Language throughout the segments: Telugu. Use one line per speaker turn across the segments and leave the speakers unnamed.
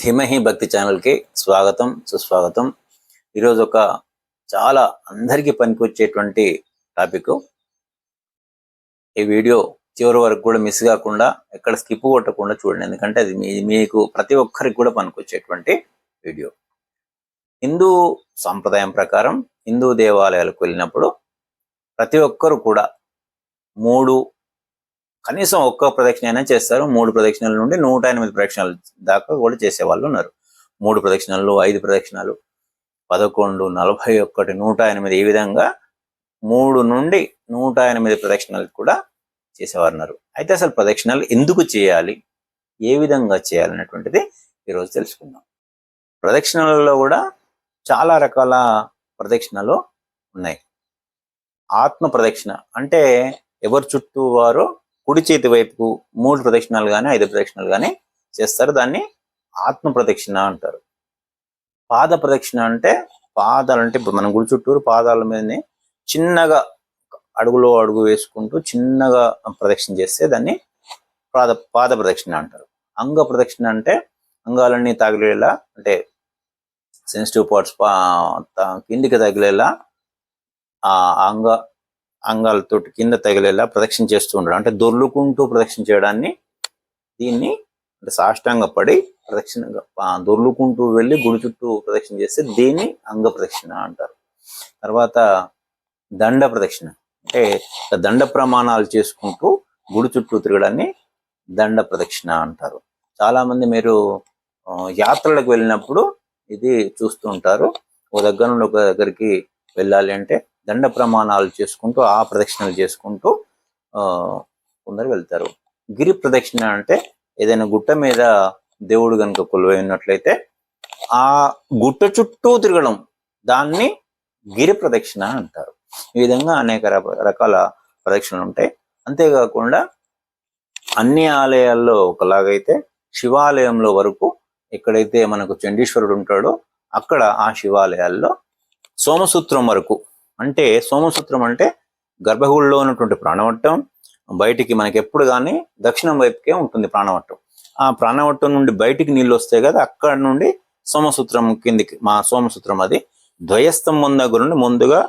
ధీమహి భక్తి ఛానల్కి స్వాగతం సుస్వాగతం. ఈరోజు ఒక చాలా అందరికీ పనికొచ్చేటువంటి టాపిక్. ఈ వీడియో చివరి వరకు కూడా మిస్ కాకుండా ఎక్కడ స్కిప్ కొట్టకుండా చూడండి. ఎందుకంటే అది మీ మీకు ప్రతి ఒక్కరికి కూడా పనికొచ్చేటువంటి వీడియో. హిందూ సాంప్రదాయం ప్రకారం హిందూ దేవాలయాలకు వెళ్ళినప్పుడు ప్రతి ఒక్కరు కూడా మూడు కనీసం ఒక్క ప్రదక్షిణ అయినా చేస్తారు. మూడు ప్రదక్షిణల నుండి నూట ఎనిమిది ప్రదక్షిణలు దాకా కూడా చేసే వాళ్ళు ఉన్నారు. మూడు ప్రదక్షిణలు ఐదు ప్రదక్షిణలు పదకొండు నలభై ఒక్కటి నూట ఎనిమిది ఈ విధంగా మూడు నుండి నూట ఎనిమిది ప్రదక్షిణలు కూడా చేసేవారు ఉన్నారు. అయితే అసలు ప్రదక్షిణలు ఎందుకు చేయాలి? ఏ విధంగా చేయాలనేటువంటిది ఈరోజు తెలుసుకుందాం. ప్రదక్షిణలలో కూడా చాలా రకాల ప్రదక్షిణలు ఉన్నాయి. ఆత్మ ప్రదక్షిణ అంటే ఎవరి చుట్టూ వారు కుడి చేతి వైపుకు మూడు ప్రదక్షిణాలు కానీ ఐదు ప్రదక్షిణాలు కానీ చేస్తారు. దాన్ని ఆత్మ ప్రదక్షిణ అంటారు. పాద ప్రదక్షిణ అంటే పాదాలు అంటే ఇప్పుడు మనం గుడి చుట్టూరు పాదాల మీదనే చిన్నగా అడుగులో అడుగు వేసుకుంటూ చిన్నగా ప్రదక్షిణ చేస్తే దాన్ని పాద పాద ప్రదక్షిణ అంటారు. అంగ ప్రదక్షిణ అంటే అంగాలన్నీ తగిలేలా అంటే సెన్సిటివ్ పార్ట్స్ కిందికి తగిలేలా ఆ అంగ అంగాలతో కింద తగిలేలా ప్రదక్షిణ చేస్తూ ఉండడం. అంటే దొర్లుకుంటూ ప్రదక్షిణ చేయడాన్ని దీన్ని అంటే సాష్టాంగ పడి ప్రదక్షిణ దొర్లుకుంటూ వెళ్ళి గుడి చుట్టూ ప్రదక్షిణ చేస్తే దీన్ని అంగ ప్రదక్షిణ అంటారు. తర్వాత దండ ప్రదక్షిణ. అంటే దండ ప్రమాణాలు చేసుకుంటూ గుడి చుట్టూ తిరగడాన్ని దండ ప్రదక్షిణ అంటారు. చాలా మంది మీరు యాత్రలకు వెళ్ళినప్పుడు ఇది చూస్తూ ఉంటారు. ఒక దగ్గర నుండి ఒక దగ్గరికి వెళ్ళాలి అంటే దండ ప్రమాణాలు చేసుకుంటూ ఆ ప్రదక్షిణలు చేసుకుంటూ కొందరు వెళ్తారు. గిరి ప్రదక్షిణ అంటే ఏదైనా గుట్ట మీద దేవుడు కనుక కొలువై ఉన్నట్లయితే ఆ గుట్ట చుట్టూ తిరగడం దాన్ని గిరి ప్రదక్షిణ అంటారు. ఈ విధంగా అనేక రకాల ప్రదక్షిణలు ఉంటాయి. అంతేకాకుండా అన్ని ఆలయాల్లో ఒకలాగైతే శివాలయంలో వరకు ఎక్కడైతే మనకు చండీశ్వరుడు ఉంటాడో అక్కడ ఆ శివాలయాల్లో సోమసూత్రం వరకు అంటే సోమసూత్రం అంటే గర్భగుడిలో ఉన్నటువంటి ప్రాణవట్టం బయటికి మనకి ఎప్పుడు కానీ దక్షిణం వైపుకే ఉంటుంది ప్రాణవట్టం. ఆ ప్రాణవట్టం నుండి బయటికి నీళ్ళు వస్తాయి కదా అక్కడ నుండి సోమసూత్రం కిందికి మా సోమసూత్రం అది. ద్వయస్తంభం దగ్గర నుండి ముందుగా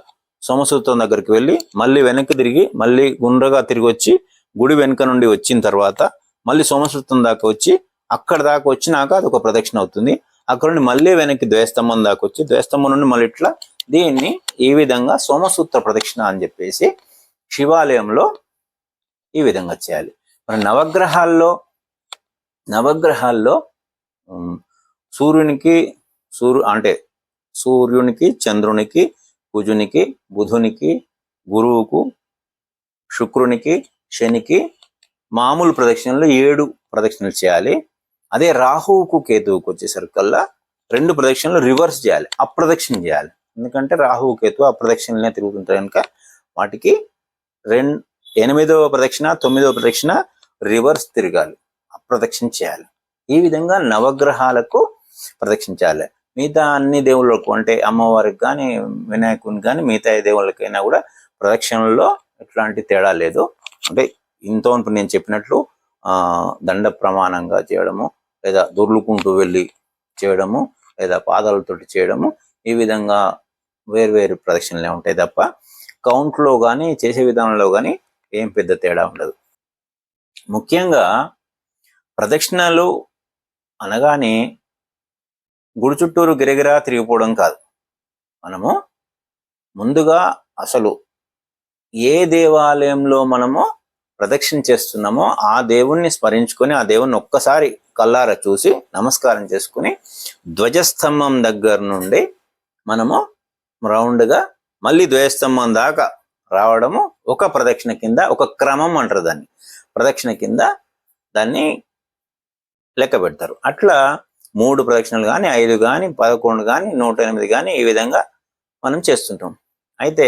సోమసూత్రం దగ్గరికి వెళ్ళి మళ్ళీ వెనక్కి తిరిగి మళ్ళీ గుండ్రగా తిరిగి వచ్చి గుడి వెనుక నుండి వచ్చిన తర్వాత మళ్ళీ సోమసూత్రం దాకా వచ్చి అక్కడ దాకా వచ్చినాక అది ఒక ప్రదక్షిణ అవుతుంది. అక్కడ నుండి మళ్ళీ వెనక్కి ద్వయస్తంభం దాకా వచ్చి ద్వయస్తంభం నుండి మళ్ళీ ఇట్లా దీన్ని ఈ విధంగా సోమసూత్ర ప్రదక్షిణ అని చెప్పేసి శివాలయంలో ఈ విధంగా చేయాలి. మరి నవగ్రహాల్లో నవగ్రహాల్లో సూర్యునికి సూర్యు అంటే సూర్యునికి చంద్రునికి కుజునికి బుధునికి గురువుకు శుక్రునికి శనికి మామూలు ప్రదక్షిణలు ఏడు ప్రదక్షిణలు చేయాలి. అదే రాహువుకు కేతువుకు వచ్చేసరికల్లా రెండు ప్రదక్షిణలు రివర్స్ చేయాలి. అప్రదక్షిణ చేయాలి. ఎందుకంటే రాహువు కేతు ఆ ప్రదక్షిణలనే తిరుగుతుంటారు కనుక వాటికి రెండు ఎనిమిదవ ప్రదక్షిణ తొమ్మిదవ ప్రదక్షిణ రివర్స్ తిరగాలి. అప్రదక్షిణ చేయాలి. ఈ విధంగా నవగ్రహాలకు ప్రదక్షించాలి మిగతా అన్ని దేవుళ్ళకు అంటే అమ్మవారికి కానీ వినాయకుని కానీ మిగతా దేవుళ్ళకైనా కూడా ప్రదక్షిణలో ఎట్లాంటి తేడా లేదు. అంటే ఇంతో నేను చెప్పినట్లు దండ ప్రమాణంగా చేయడము లేదా దొర్లుకుంటూ వెళ్ళి చేయడము లేదా పాదాలతోటి చేయడము ఈ విధంగా వేరువేరు ప్రదక్షిణలే ఉంటాయి తప్ప కౌంట్లో కానీ చేసే విధానంలో కానీ ఏం పెద్ద తేడా ఉండదు. ముఖ్యంగా ప్రదక్షిణలు అనగానే గుడి చుట్టూరు గిరగిరా తిరిగిపోవడం కాదు. మనము ముందుగా అసలు ఏ దేవాలయంలో మనము ప్రదక్షిణ చేస్తున్నామో ఆ దేవుణ్ణి స్మరించుకొని ఆ దేవుణ్ణి ఒక్కసారి కల్లార చూసి నమస్కారం చేసుకుని ధ్వజస్తంభం దగ్గర నుండి మనము రౌండ్గా మళ్ళీ ధ్వజస్తంభం దాకా రావడము ఒక ప్రదక్షిణ కింద ఒక క్రమం అంటారు దాన్ని. ప్రదక్షిణ కింద దాన్ని లెక్క పెడతారు. అట్లా మూడు ప్రదక్షిణలు కానీ ఐదు కానీ పదకొండు కానీ నూట ఎనిమిది కానీ ఈ విధంగా మనం చేస్తుంటాం. అయితే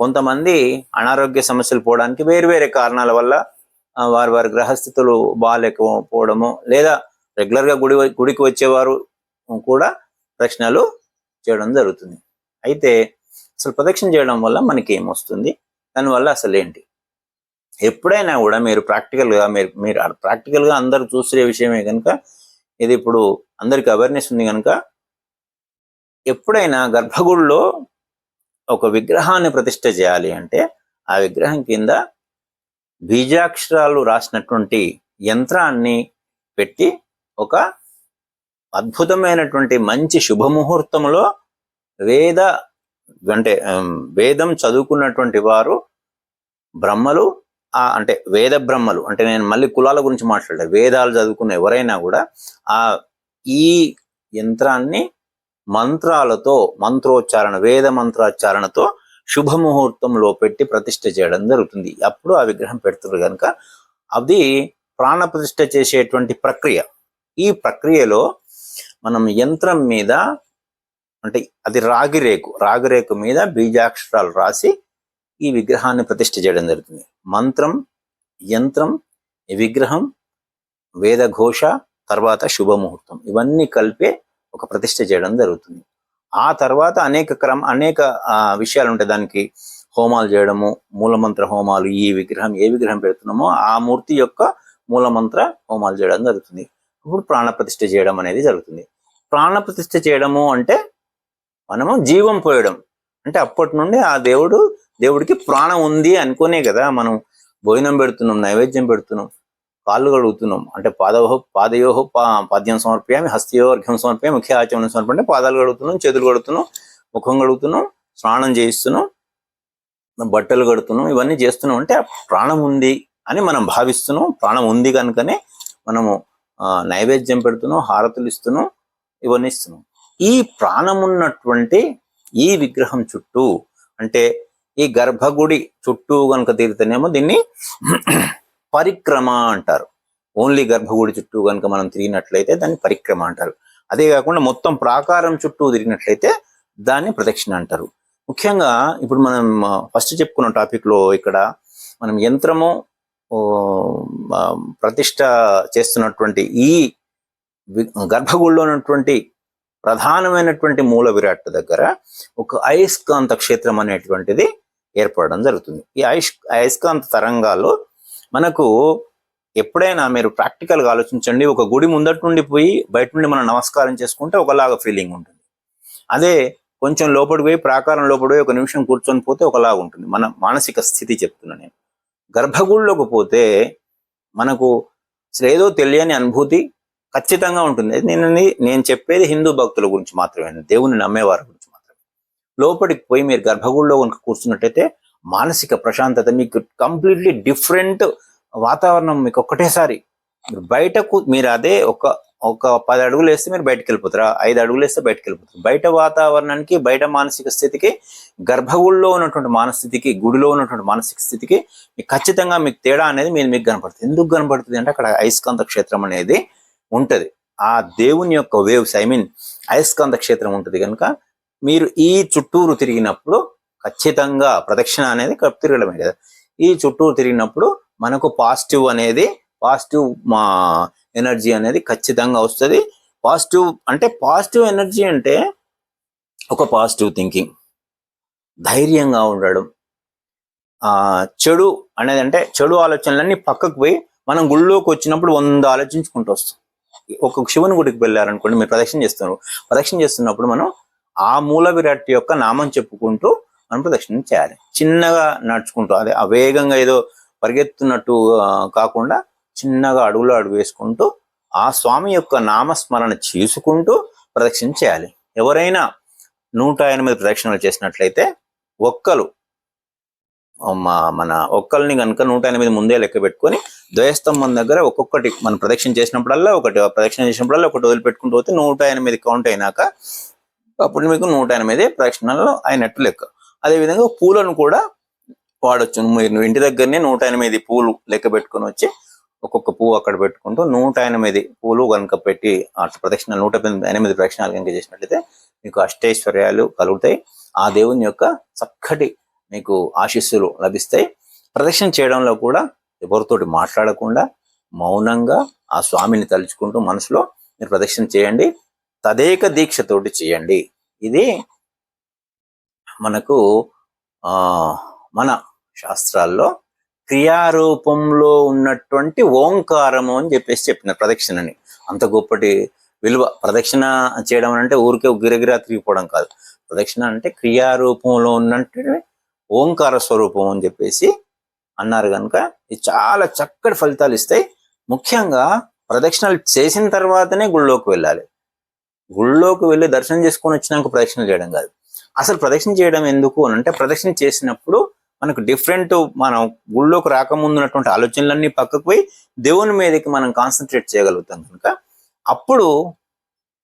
కొంతమంది అనారోగ్య సమస్యలు పోవడానికి వేరు వేరే కారణాల వల్ల వారి వారి గ్రహస్థితులు బాగాలేకపోవడము లేదా రెగ్యులర్గా గుడి గుడికి వచ్చేవారు కూడా ప్రదక్షిణలు చేయడం జరుగుతుంది. అయితే అసలు ప్రదక్షిణ చేయడం వల్ల మనకి ఏమొస్తుంది దానివల్ల అసలు ఏంటి? ఎప్పుడైనా కూడా మీరు ప్రాక్టికల్గా మీరు మీరు ప్రాక్టికల్గా అందరు అందరూ చూసే విషయమే కనుక ఇది ఇప్పుడు అందరికి అవేర్నెస్ ఉంది కనుక ఎప్పుడైనా గర్భగుడిలో ఒక విగ్రహాన్ని ప్రతిష్ట చేయాలి అంటే ఆ విగ్రహం కింద బీజాక్షరాలు రాసినటువంటి యంత్రాన్ని పెట్టి ఒక అద్భుతమైనటువంటి మంచి శుభముహూర్తంలో వేద అంటే వేదం చదువుకున్నటువంటి వారు బ్రహ్మలు ఆ అంటే వేద బ్రహ్మలు అంటే నేను మళ్ళీ కులాల గురించి మాట్లాడే వేదాలు చదువుకున్న ఎవరైనా కూడా ఆ ఈ యంత్రాన్ని మంత్రాలతో మంత్రోచ్చారణ వేద మంత్రోచ్చారణతో శుభముహూర్తంలో పెట్టి ప్రతిష్ట చేయడం జరుగుతుంది. అప్పుడు ఆ విగ్రహం పెడుతుంది కనుక అది ప్రాణప్రతిష్ఠ చేసేటువంటి ప్రక్రియ. ఈ ప్రక్రియలో మనం యంత్రం మీద అంటే అది రాగి రేకు రాగి రేకు మీద బీజాక్షరాలు రాసి ఈ విగ్రహాన్ని ప్రతిష్ఠ చేయడం జరుగుతుంది. మంత్రం యంత్రం విగ్రహం వేదఘోష తర్వాత శుభముహూర్తం ఇవన్నీ కలిపే ఒక ప్రతిష్ఠ చేయడం జరుగుతుంది. ఆ తర్వాత అనేక క్రమ అనేక విషయాలు ఉంటాయి. దానికి హోమాలు చేయడము మూలమంత్ర హోమాలు ఈ విగ్రహం ఏ విగ్రహం పెడుతున్నామో ఆ మూర్తి యొక్క మూలమంత్ర హోమాలు చేయడం జరుగుతుంది. ఇప్పుడు ప్రాణప్రతిష్ఠ చేయడం అనేది జరుగుతుంది. ప్రాణ ప్రతిష్ఠ చేయడము అంటే మనము జీవం పోయడం. అంటే అప్పటి నుండి ఆ దేవుడు దేవుడికి ప్రాణం ఉంది అనుకునే కదా మనం భోజనం పెడుతున్నాం నైవేద్యం పెడుతున్నాం కాళ్ళు కడుగుతున్నాం. అంటే పాదవో పాదయోహ పా పాద్యం సమర్పయామి హస్తయోర్ఘ్యం సమర్పయామి ముఖ్య ఆచమనం సమర్పణ అంటే పాదాలు కడుగుతున్నాం చేతులు కడుగుతున్నాం ముఖం కడుగుతున్నాం స్నానం చేయిస్తున్నాం బట్టలు కడుతున్నాం ఇవన్నీ చేస్తున్నాం. అంటే ప్రాణం ఉంది అని మనం భావిస్తున్నాం. ప్రాణం ఉంది కనుకనే మనము నైవేద్యం పెడుతున్నాం హారతులు ఇస్తున్నాం ఇవన్నీ ఇస్తున్నాం. ఈ ప్రాణం ఉన్నటువంటి ఈ విగ్రహం చుట్టూ అంటే ఈ గర్భగుడి చుట్టూ కనుక తిరిగితేనేమో దీన్ని పరిక్రమ అంటారు. ఓన్లీ గర్భగుడి చుట్టూ కనుక మనం తిరిగినట్లయితే దాన్ని పరిక్రమ అంటారు. అదే కాకుండా మొత్తం ప్రాకారం చుట్టూ తిరిగినట్లయితే దాన్ని ప్రదక్షిణ అంటారు. ముఖ్యంగా ఇప్పుడు మనం ఫస్ట్ చెప్పుకున్న టాపిక్లో ఇక్కడ మనం యంత్రము ప్రతిష్ట చేస్తున్నటువంటి ఈ గర్భగుడిలో ఉన్నటువంటి ప్రధానమైనటువంటి మూల విరాట్ దగ్గర ఒక అయస్కాంత క్షేత్రం అనేటువంటిది ఏర్పడడం జరుగుతుంది. ఈ అయస్ అయస్కాంత తరంగాలు మనకు ఎప్పుడైనా మీరు ప్రాక్టికల్గా ఆలోచించండి ఒక గుడి ముందటి నుండి పోయి బయట నుండి మనం నమస్కారం చేసుకుంటే ఒకలాగా ఫీలింగ్ ఉంటుంది. అదే కొంచెం లోపలికి పోయి ప్రాకారం లోపడి ఒక నిమిషం కూర్చొని పోతే ఒకలాగా ఉంటుంది. మన మానసిక స్థితి చెప్తున్నా నేను. గర్భగుడిలోకి పోతే మనకు ఏదో తెలియని అనుభూతి ఖచ్చితంగా ఉంటుంది. నేను నేను చెప్పేది హిందూ భక్తుల గురించి మాత్రమే దేవుని నమ్మేవారి గురించి మాత్రమే. లోపలికి పోయి మీరు గర్భగుడిలో కనుక కూర్చున్నట్టయితే మానసిక ప్రశాంతత మీకు కంప్లీట్లీ డిఫరెంట్ వాతావరణం మీకు ఒక్కటేసారి. బయటకు మీరు అదే ఒక ఒక పది అడుగులు వేస్తే మీరు బయటకు వెళ్ళిపోతారా ఐదు అడుగులు వేస్తే బయటకు వెళ్ళిపోతారు బయట వాతావరణానికి బయట మానసిక స్థితికి గర్భగుడిలో ఉన్నటువంటి మానస్థితికి గుడిలో ఉన్నటువంటి మానసిక స్థితికి మీకు ఖచ్చితంగా మీకు తేడా అనేది మీరు మీకు కనపడుతుంది. ఎందుకు కనపడుతుంది అంటే అక్కడ అయస్కాంత క్షేత్రం అనేది ఉంటుంది. ఆ దేవుని యొక్క వేవ్స్ ఐ మీన్ అయస్కాంత క్షేత్రం ఉంటుంది కనుక మీరు ఈ చుట్టూరు తిరిగినప్పుడు ఖచ్చితంగా ప్రదక్షిణ అనేది తిరగడమే కదా. ఈ చుట్టూరు తిరిగినప్పుడు మనకు పాజిటివ్ అనేది పాజిటివ్ మా ఎనర్జీ అనేది ఖచ్చితంగా వస్తుంది. పాజిటివ్ అంటే పాజిటివ్ ఎనర్జీ అంటే ఒక పాజిటివ్ థింకింగ్ ధైర్యంగా ఉండడం. చెడు అనేది అంటే చెడు ఆలోచనలన్నీ పక్కకు పోయి మనం గుళ్ళోకి వచ్చినప్పుడు వంద ఆలోచించుకుంటూ వస్తాం. ఒక శివుని గుడికి వెళ్ళారనుకోండి మీరు ప్రదక్షిణ చేస్తున్నారు. ప్రదక్షిణ చేస్తున్నప్పుడు మనం ఆ మూల విరాట్ యొక్క నామం చెప్పుకుంటూ మనం ప్రదక్షిణ చేయాలి. చిన్నగా నడుచుకుంటూ అదే అవేగంగా ఏదో పరిగెత్తున్నట్టు కాకుండా చిన్నగా అడుగులో అడుగు వేసుకుంటూ ఆ స్వామి యొక్క నామస్మరణ చేసుకుంటూ ప్రదక్షిణ చేయాలి. ఎవరైనా నూట ఎనిమిది ప్రదక్షిణలు చేసినట్లయితే ఒక్కలు మా మన ఒక్కల్ని కనుక నూట ఎనిమిది ముందే లెక్క పెట్టుకొని ద్వయస్తంభం దగ్గర ఒక్కొక్కటి మనం ప్రదక్షిణ చేసినప్పుడల్లా ఒకటి ప్రదక్షిణ చేసినప్పుడల్లా ఒకటి వదిలిపెట్టుకుంటూ పోతే నూట ఎనిమిది కౌంట్ అయినాక అప్పుడు మీకు నూట ఎనిమిది ప్రదక్షిణలు అయినట్టు లెక్క. అదేవిధంగా పూలను కూడా వాడచ్చు. మీరు నువ్వు ఇంటి దగ్గరనే నూట ఎనిమిది పూలు లెక్క పెట్టుకొని వచ్చి ఒక్కొక్క పువ్వు అక్కడ పెట్టుకుంటూ నూట ఎనిమిది పూలు కనుక పెట్టి అటు ప్రదక్షిణ నూట ఎనిమిది ఎనిమిది ప్రదక్షిణాలు కనుక చేసినట్లయితే మీకు అష్టైశ్వర్యాలు కలుగుతాయి. ఆ దేవుని యొక్క చక్కటి మీకు ఆశీస్సులు లభిస్తాయి. ప్రదక్షిణ చేయడంలో కూడా ఎవరితోటి మాట్లాడకుండా మౌనంగా ఆ స్వామిని తలుచుకుంటూ మనసులో మీరు ప్రదక్షిణ చేయండి. తదేక దీక్షతోటి చేయండి. ఇది మనకు మన శాస్త్రాల్లో క్రియారూపంలో ఉన్నటువంటి ఓంకారము అని చెప్పేసి చెప్పిన ప్రదక్షిణని. అంత గొప్పటి విలువ. ప్రదక్షిణ చేయడం అంటే ఊరికే గిరగిరా తిరిగిపోవడం కాదు. ప్రదక్షిణ అంటే క్రియారూపంలో ఉన్నట్టు ఓంకార స్వరూపం అని చెప్పేసి అన్నారు కనుక ఇది చాలా చక్కటి ఫలితాలు ఇస్తాయి. ముఖ్యంగా ప్రదక్షిణలు చేసిన తర్వాతనే గుళ్ళోకి వెళ్ళాలి. గుళ్ళోకి వెళ్ళి దర్శనం చేసుకొని వచ్చినాక ప్రదక్షిణ చేయడం కాదు. అసలు ప్రదక్షిణ చేయడం ఎందుకు అని అంటే ప్రదక్షిణ చేసినప్పుడు మనకు డిఫరెంట్ మనం గుళ్ళోకి రాకముందు ఉన్నటువంటి ఆలోచనలన్నీ పక్కకు పోయి దేవుని మీదకి మనం కాన్సన్ట్రేట్ చేయగలుగుతాం కనుక అప్పుడు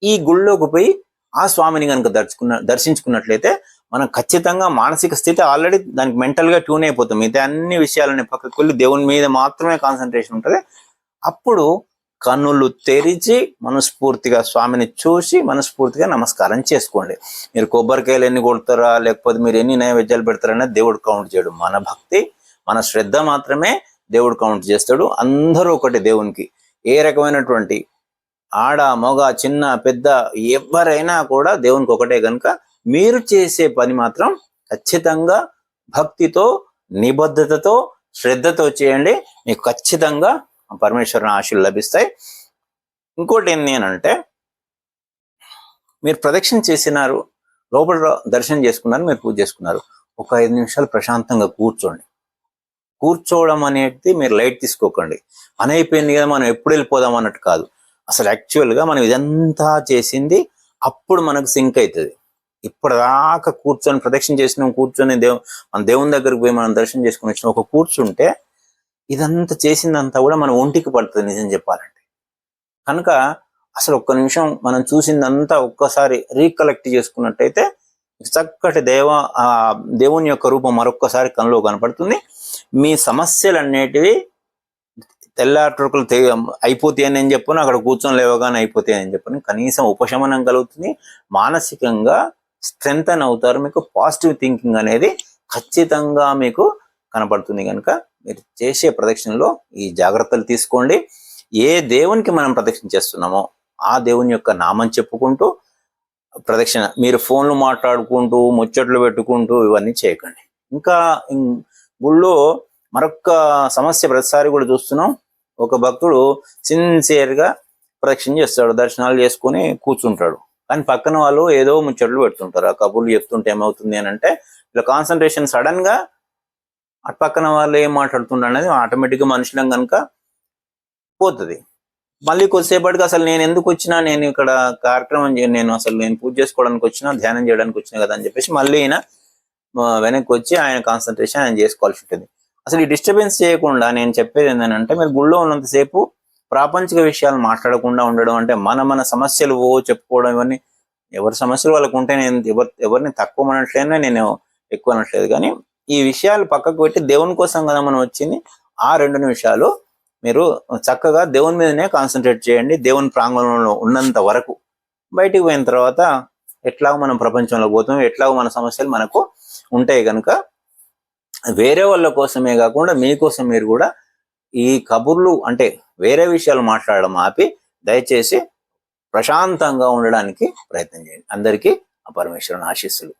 ఈ గుళ్ళోకి పోయి ఆ స్వామిని కనుక దర్చుకున్న దర్శించుకున్నట్లయితే మనం ఖచ్చితంగా మానసిక స్థితి ఆల్రెడీ దానికి మెంటల్గా ట్యూన్ అయిపోతుంది మిగతా అన్ని విషయాలని పక్కకు వెళ్ళి దేవుని మీద మాత్రమే కాన్సన్ట్రేషన్ ఉంటుంది. అప్పుడు కన్నులు తెరిచి మనస్ఫూర్తిగా స్వామిని చూసి మనస్ఫూర్తిగా నమస్కారం చేసుకోండి. మీరు కొబ్బరికాయలు ఎన్ని కొడతారా లేకపోతే మీరు ఎన్ని నైవేద్యాలు పెడతారనే దేవుడు కౌంట్ చేయడు. మన భక్తి మన శ్రద్ధ మాత్రమే దేవుడు కౌంట్ చేస్తాడు. అందరూ ఒకటి దేవునికి. ఏ రకమైనటువంటి ఆడ మగ చిన్న పెద్ద ఎవరైనా కూడా దేవునికి ఒకటే కనుక మీరు చేసే పని మాత్రం ఖచ్చితంగా భక్తితో నిబద్ధతతో శ్రద్ధతో చేయండి. మీకు ఖచ్చితంగా పరమేశ్వరుని ఆశలు లభిస్తాయి. ఇంకోటి ఏంటి అంటే మీరు ప్రదక్షిణ చేసినారు లోపల దర్శనం చేసుకున్నారు మీరు పూజ చేసుకున్నారు. ఒక ఐదు నిమిషాలు ప్రశాంతంగా కూర్చోండి. కూర్చోవడం అనేది మీరు లైట్ తీసుకోకండి. పని అయిపోయింది కదా మనం ఎప్పుడు వెళ్ళిపోదాం అన్నట్టు కాదు. అసలు యాక్చువల్గా మనం ఇదంతా చేసింది అప్పుడు మనకు సింక్ అవుతుంది. ఇప్పటిదాకా కూర్చొని ప్రదక్షిణ చేసినాం కూర్చొని దేవు మన దేవుని దగ్గరికి పోయి మనం దర్శనం చేసుకుని వచ్చిన ఒక కూర్చుంటే ఇదంతా చేసిందంతా కూడా మన ఒంటికి పడుతుంది నిజం చెప్పాలంటే. కనుక అసలు ఒక్క నిమిషం మనం చూసిందంతా ఒక్కసారి రీకలెక్ట్ చేసుకున్నట్టయితే చక్కటి దేవ ఆ దేవుని యొక్క రూపం మరొక్కసారి కనులో కనపడుతుంది. మీ సమస్యలు అనేటివి తెల్లారుకలు అయిపోతాయి అని చెప్పను అక్కడ కూర్చొని లేవగానే అయిపోతాయి అని చెప్పను. కనీసం ఉపశమనం కలుగుతుంది. మానసికంగా స్ట్రెంగ్ అవుతారు. మీకు పాజిటివ్ థింకింగ్ అనేది ఖచ్చితంగా మీకు కనపడుతుంది కనుక మీరు చేసే ప్రదక్షిణలో ఈ జాగ్రత్తలు తీసుకోండి. ఏ దేవునికి మనం ప్రదక్షిణ చేస్తున్నామో ఆ దేవుని యొక్క నామం చెప్పుకుంటూ ప్రదక్షిణ మీరు ఫోన్లు మాట్లాడుకుంటూ ముచ్చట్లు పెట్టుకుంటూ ఇవన్నీ చేయకండి. ఇంకా గుళ్ళో మరొక సమస్య ప్రతిసారి కూడా చూస్తున్నాం. ఒక భక్తుడు సిన్సియర్గా ప్రదక్షిణ చేస్తాడు. దర్శనాలు చేసుకుని కూర్చుంటాడు. కానీ పక్కన వాళ్ళు ఏదో ముచ్చట్లు పెడుతుంటారు. ఆ కబుర్లు చెప్తుంటే ఏమవుతుంది అని అంటే ఇలా కాన్సన్ట్రేషన్ సడన్గా అటు పక్కన వాళ్ళు ఏం మాట్లాడుతుండ్రు అనేది ఆటోమేటిక్గా మనుషులం కనుక పోతుంది. మళ్ళీ కొద్దిసేపటికి అసలు నేను ఎందుకు వచ్చినా నేను ఇక్కడ కార్యక్రమం నేను అసలు నేను పూజ చేసుకోవడానికి వచ్చినా ధ్యానం చేయడానికి వచ్చినా కదా అని చెప్పేసి మళ్ళీ ఈయన వెనక్కి వచ్చి ఆయన కాన్సన్ట్రేషన్ ఆయన చేసుకోవాల్సి ఉంటుంది. అసలు ఈ డిస్టర్బెన్స్ చేయకుండా నేను చెప్పేది ఏంటంటే మీరు గుళ్ళో ఉన్నంతసేపు ప్రాపంచిక విషయాలు మాట్లాడకుండా ఉండడం అంటే మన మన సమస్యలు ఓ చెప్పుకోవడం ఇవన్నీ ఎవరి సమస్యలు వాళ్ళకు ఉంటే నేను ఎవరి ఎవరిని తక్కువ అనట్లేనే నేను ఎక్కువ అనట్లేదు. కానీ ఈ విషయాలు పక్కకు పెట్టి దేవుని కోసం కదా మనం వచ్చింది ఆ రెండు నిమిషాలు మీరు చక్కగా దేవుని మీదనే కాన్సన్ట్రేట్ చేయండి. దేవుని ప్రాంగణంలో ఉన్నంత వరకు బయటికి పోయిన తర్వాత ఎట్లాగో మనం ప్రపంచంలో పోతాం ఎట్లాగో మన సమస్యలు మనకు ఉంటాయి కనుక వేరే వాళ్ళ కోసమే కాకుండా మీకోసం మీరు కూడా ఈ కబుర్లు అంటే వేరే విషయాలు మాట్లాడడం ఆపి దయచేసి ప్రశాంతంగా ఉండడానికి ప్రయత్నం చేయండి. అందరికీ ఆ పరమేశ్వరుని ఆశీస్సులు.